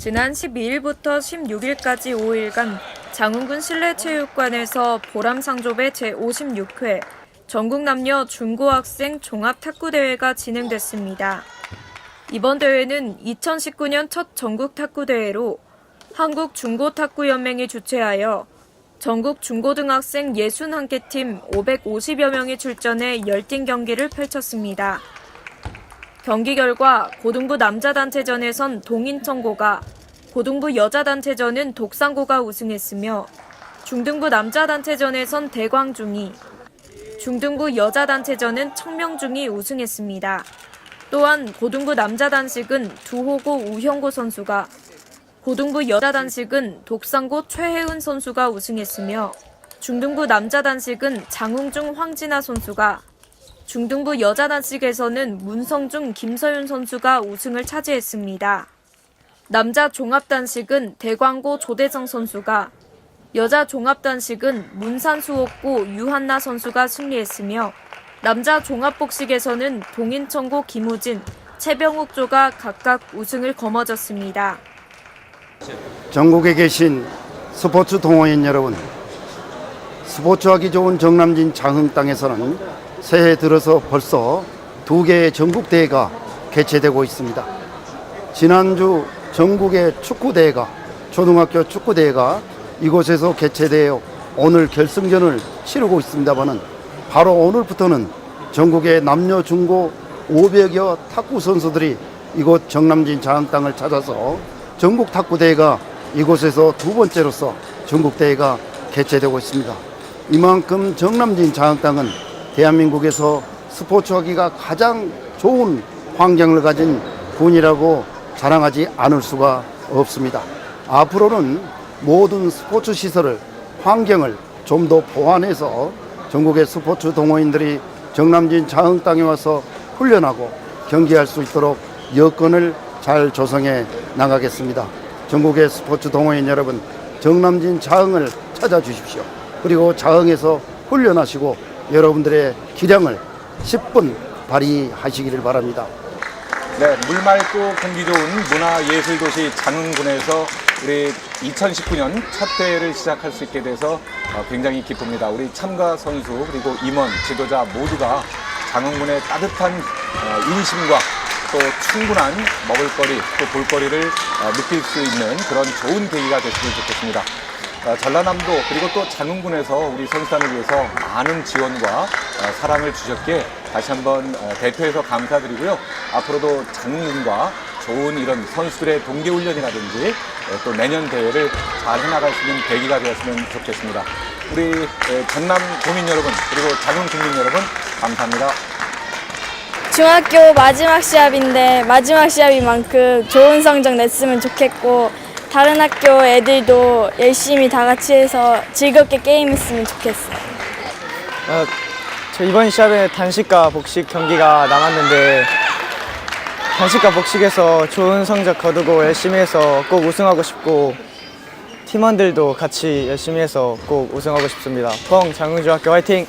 지난 12일부터 16일까지 5일간 장흥군 실내체육관에서 보람상조배 제56회 전국 남녀 중고학생 종합탁구대회가 진행됐습니다. 이번 대회는 2019년 첫 전국 탁구대회로 한국중고탁구연맹이 주최하여 전국 중고등학생 61개 팀 550여 명이 출전해 열띤 경기를 펼쳤습니다. 경기 결과 고등부 남자단체전에선 동인천고가, 고등부 여자단체전은 독산고가 우승했으며 중등부 남자단체전에선 대광중이, 중등부 여자단체전은 청명중이 우승했습니다. 또한 고등부 남자단식은 두호고 우형고 선수가, 고등부 여자단식은 독산고 최혜은 선수가 우승했으며 중등부 남자단식은 장웅중 황진아 선수가 중등부 여자 단식에서는 문성중 김서윤 선수가 우승을 차지했습니다. 남자 종합 단식은 대광고 조대성 선수가, 여자 종합 단식은 문산수옥고 유한나 선수가 승리했으며, 남자 종합 복식에서는 동인천고 김우진, 최병욱조가 각각 우승을 거머쥐었습니다. 전국에 계신 스포츠 동호인 여러분, 스포츠하기 좋은 정남진 장흥 땅에서는 새해 들어서 벌써 두 개의 전국 대회가 개최되고 있습니다. 지난주 전국의 축구 대회가 초등학교 축구 대회가 이곳에서 개최되어 오늘 결승전을 치르고 있습니다만은 바로 오늘부터는 전국의 남녀 중고 500여 탁구 선수들이 이곳 정남진 장흥 땅을 찾아서 전국 탁구 대회가 이곳에서 두 번째로서 전국 대회가 개최되고 있습니다. 이만큼 정남진 장흥 땅은 대한민국에서 스포츠하기가 가장 좋은 환경을 가진 군이라고 자랑하지 않을 수가 없습니다. 앞으로는 모든 스포츠 시설을 환경을 좀 더 보완해서 전국의 스포츠 동호인들이 정남진 장흥 땅에 와서 훈련하고 경기할 수 있도록 여건을 잘 조성해 나가겠습니다. 전국의 스포츠 동호인 여러분, 정남진 자흥을 찾아주십시오. 그리고 자흥에서 훈련하시고 여러분들의 기량을 10분 발휘하시기를 바랍니다. 네, 물 맑고 공기 좋은 문화예술도시 장흥군에서 우리 2019년 첫 대회를 시작할 수 있게 돼서 어, 굉장히 기쁩니다. 우리 참가 선수 그리고 임원, 지도자 모두가 장흥군의 따뜻한 어, 인심과 또 충분한 먹을거리 또 볼거리를 어, 느낄 수 있는 그런 좋은 계기가 됐으면 좋겠습니다. 어, 전라남도 그리고 또 장흥군에서 우리 선수단을 위해서 많은 지원과 어, 사랑을 주셨기에 다시 한번 어, 대표해서 감사드리고요. 앞으로도 장흥군과 좋은 이런 선수들의 동계훈련이라든지 어, 또 내년 대회를 잘 해나갈 수 있는 계기가 되었으면 좋겠습니다. 우리 에, 전남 도민 여러분 그리고 장흥 국민 여러분 감사합니다. 중학교 마지막 시합인데 마지막 시합인 만큼 좋은 성적 냈으면 좋겠고 다른 학교 애들도 열심히 다 같이 해서 즐겁게 게임했으면 좋겠어요. 어, 저 이번 시합에 단식과 복식 경기가 남았는데 단식과 복식에서 좋은 성적 거두고 열심히 해서 꼭 우승하고 싶고 팀원들도 같이 열심히 해서 꼭 우승하고 싶습니다. 포항 장흥중학교 화이팅!